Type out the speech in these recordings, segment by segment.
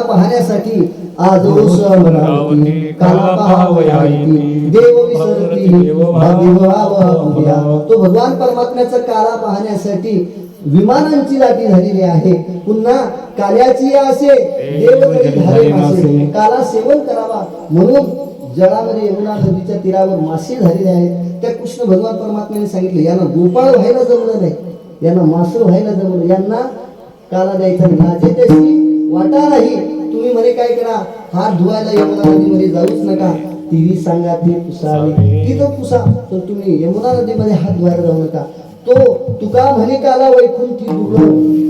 पाहण्यासाठी. देव विसरती. तो भगवान परमात्म्याचा काला पाहण्यासाठी विमानांची लाटी झालेली आहे पुन्हा काल्याची असे देव काला सेवन करावा म्हणून जळामध्ये यमुना नदीच्या तीरावर मासे झालेले आहेत त्या कृष्ण भगवान परमात्म्याने सांगितलं यांना गोपाळ व्हायला जमलं नाही यांना मासं व्हायला जमलं यांना काला द्यायचा नाही. लाजे त्याची वाटा नाही तुम्ही म्हणे काय करा? हात धुवायला यमुना नदीमध्ये जाऊच नका. टीव्ही सांगा ते पुसावे तिथं पुसा. तर तुम्ही यमुना नदीमध्ये हात धुवायला जाऊ नका. तो तुका म्हणे काला वैकुंठी दुर्लभ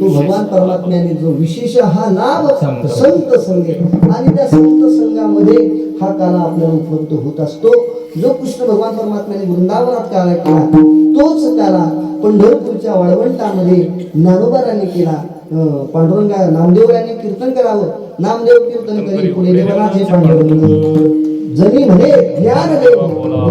तो भगवान परमात्म्याने जो विशेष हा लाभ संत संगे. आणि त्या संत संघामध्ये हा काला आपल्याला उपलब्ध होत असतो. जो कृष्ण भगवान परमात्म्याने वृंदावनात काला केला. तोच काला पंढरपूरच्या वाळवंटामध्ये ज्ञानोबारांनी केला. पांडुरंगा नामदेवरांनी कीर्तन करावं. नामदेव कीर्तन करी पुढे देवनाथे पांडुरंग जनी म्हणे ज्ञान देव बोला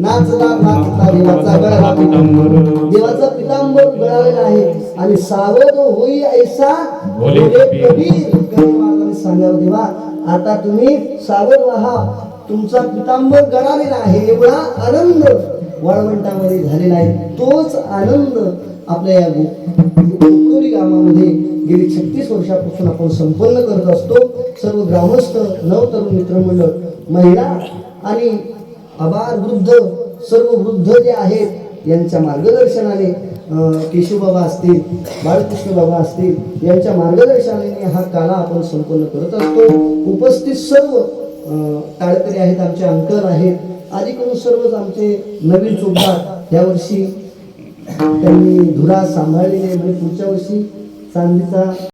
नाचता नाचता देवाचा गळा. पितांबर देवाचा पितांबर गळालेला आहे. आणि सावध होई ऐसा महाराजांनी सांगावं देवा आता तुम्ही सावध व्हा. तुमचा पितांबर गळालेला आहे. एवढा आनंद वाळवंटामध्ये झालेला आहे. तोच आनंद आपल्या या गो- गोकुळी गावामध्ये गेली छत्तीस वर्षापासून आपण संपन्न करत असतो. सर्व ग्रामस्थ नवतरुण मित्रमंडळ महिला आणि आबार वृद्ध सर्व वृद्ध जे आहेत यांच्या मार्गदर्शनाने केशवबाबा असतील बाळकृष्ण बाबा असतील यांच्या मार्गदर्शनाने हा काला आपण संपन्न करत असतो. उपस्थित सर्व टाळकरी आहेत आमचे अंकर आहेत. अलीकडून सर्वच आमचे नवीन चोपदार यावर्षी त्यांनी धुरा सांभाळलेले म्हणजे पुढच्या वर्षी चांदीचा